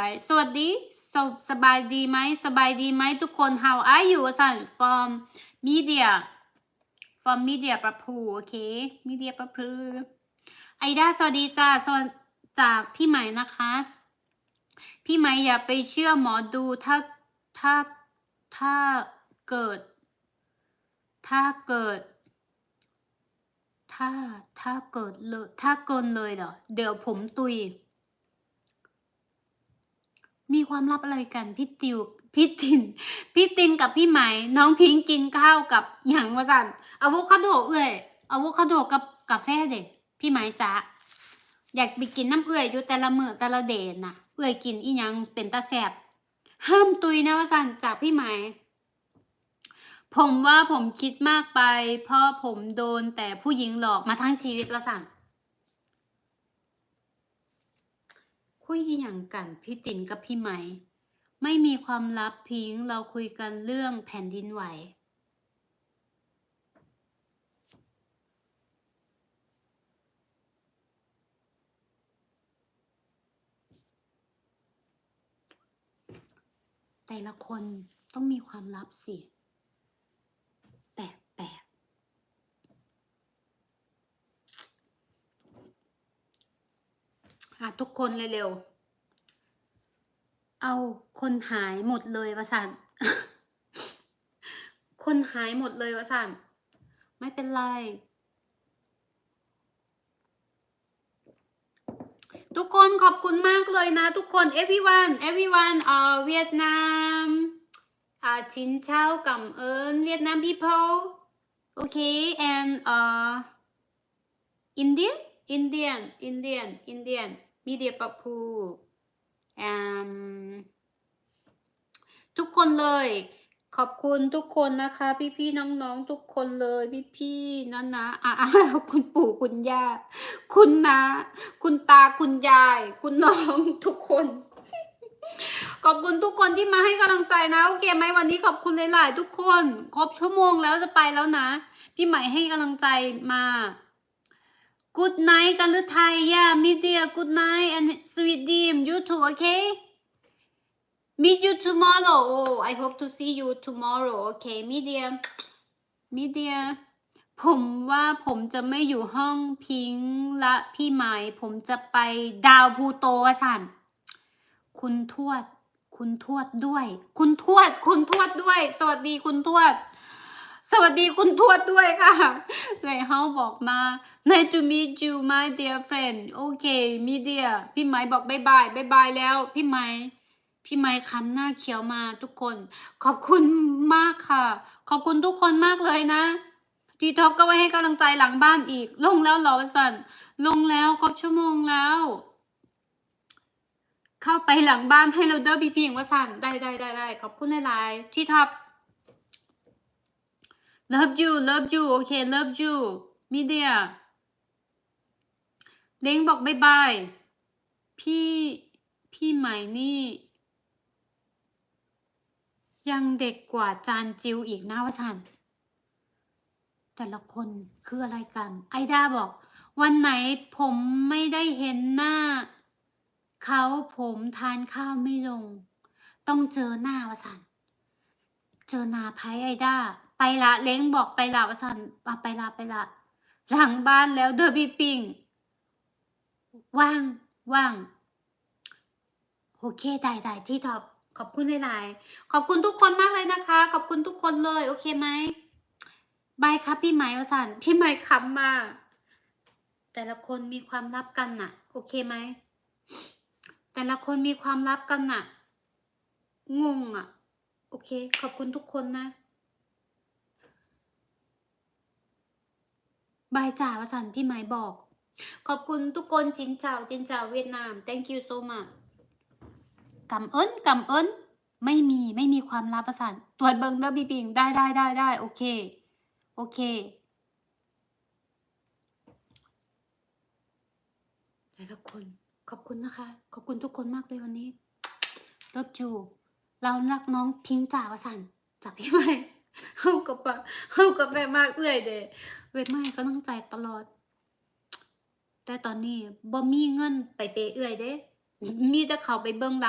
right สวัสดีสบสบายดีไหมสบายดีไหมทุกคน how are you สัน from media from media ประพูโอเค media ประพูไอดาสวัสดีจ้าสวัสดีจากพี่ใหม่นะคะ พี่ใหม่อย่าไปเชื่อหมอดูถ้าถ้าถ้าเกิด ถ้าเกิด ถ้าถ้าเกิดเลยถ้าเกินเลยเหรอเดี๋ยวผมตุย มีความลับอะไรกันพี่ติวพี่ตินพี่ตินกับพี่ไหม น้องพิงกินข้าวกับหยังวะสันอะโวคาโดเอ้ยอะโวคาโดกับกาแฟเด็พี่ไหมจ๊ะอยากไปกินน้ำเอื่อยอยู่แต่ละมือแต่ละเดนน่ะ เอื่อยกินอีหยังเป็นตาแสบห้ามตุยนะวะสันจากพี่ไหม ผมว่าผมคิดมากไป เพราะผมโดนแต่ผู้หญิงหลอกมาทั้งชีวิตละสั่ง คุยอย่างกันพี่ติ๋นกับพี่ไหม ไม่มีความลับพิงเราคุยกันเรื่องแผ่นดินไหว แต่ละคนต้องมีความลับสิ แปลกแปลก อะทุกคนเร็วๆ เอาคนหายหมดเลยวะสันคนหายหมดเลยวะสันไม่เป็นไร ทุกคนขอบคุณมากเลยนะ ทุกคน everyone everyone เอ่อเวียดนามอ่าชินเช่ากับเอิญเวียดนาม people โอเค and เอ่อ Indian Indian Indian Indian media ปะพูทุกคนเลย ขอบคุณทุกคนนะคะ พี่ๆน้องๆทุกคนเลย พี่ๆนะนะอะอะคุณปู่คุณย่าคุณนะคุณตาคุณยาย คุณน้องทุกคน ขอบคุณทุกคนที่มาให้กำลังใจนะโอเคไหมวันนี้ขอบคุณหลายๆทุกคน ครบชั่วโมงแล้วจะไปแล้วนะ พี่ใหม่ให้กำลังใจมา Good night กันหรือไทย yeah media good night and sweet dream you too okay meet you tomorrow oh I hope to see you tomorrow okay media media ผมว่าผมจะไม่อยู่ห้องพิงและพี่ไหมผมจะไปดาวพูโตอะสันคุณทวด คุณทวดด้วย คุณทวด คุณทวดด้วย สวัสดีคุณทวด สวัสดีคุณทวดด้วยค่ะเลยเฮาบอกมา nice to meet you my dear friend โอเค มีเดียพี่ไหมบอกบายบายบายบายแล้ว พี่ไหมพี่ไหมคำหน้าเขียวมาทุกคน ขอบคุณมากค่ะ ขอบคุณทุกคนมากเลยนะทีท็อกก็ไว้ให้กำลังใจหลังบ้านอีก ลงแล้วหรอสันลงแล้วครบชั่วโมงแล้ว เข้าไปหลังบ้านให้เราเดอร์บีพีว่าสันได้ได้ได้ได้ขอบคุณหลายๆที่ทับ love you love you โอเค love you มีเดียเล้งบอกบายบาย พี่ พี่ใหม่นี่ ยังเด็กกว่าจานจิวอีกนะวสัน แต่ละคนคืออะไรกัน ไอดาบอก วันไหนผมไม่ได้เห็นหน้า เขาผมทานข้าวไม่ลง ต้องเจอหน้าวสัน เจอหนาไพไอดา ไปละเล้งบอกไปละวสันอะไปละไปละ หลังบ้านแล้วเดอร์บีปิงว่างว่างโอเคได้ได้ที่ท็อปขอบคุณหลายๆขอบคุณทุกคนมากเลยนะคะ ขอบคุณทุกคนเลย โอเคไหมบายครับพี่ไหมวสันพี่ไหมคำมา แต่ละคนมีความลับกันน่ะ โอเคไหมแต่ละคนมีความลับกันน่ะ งงอะ โอเค ขอบคุณทุกคนนะ บายจ่าวสันพี่ไหมบอก ขอบคุณทุกคนจินเจ้าจินเจ้าเวียดนาม thank you so much กำเอิญกำเอิญไม่มีไม่มีความลับประสานตรวจเบิงเดอบีปิงได้ได้ได้ได้โอเค โอเคแต่ละคน ขอบคุณนะคะ ขอบคุณทุกคนมากเลยวันนี้เลิฟจู เรารักน้องพิงจ่าวสันจากพี่ใหม่ เฮากับปะเฮากับแม่มากเอื่อยเด้เอื่อยไม่ก็ต้องใจตลอด แต่ตอนนี้บ่มีเงินไปเปย์เอื่อยเด้ มีแต่เขาไปเบิ่งหลัง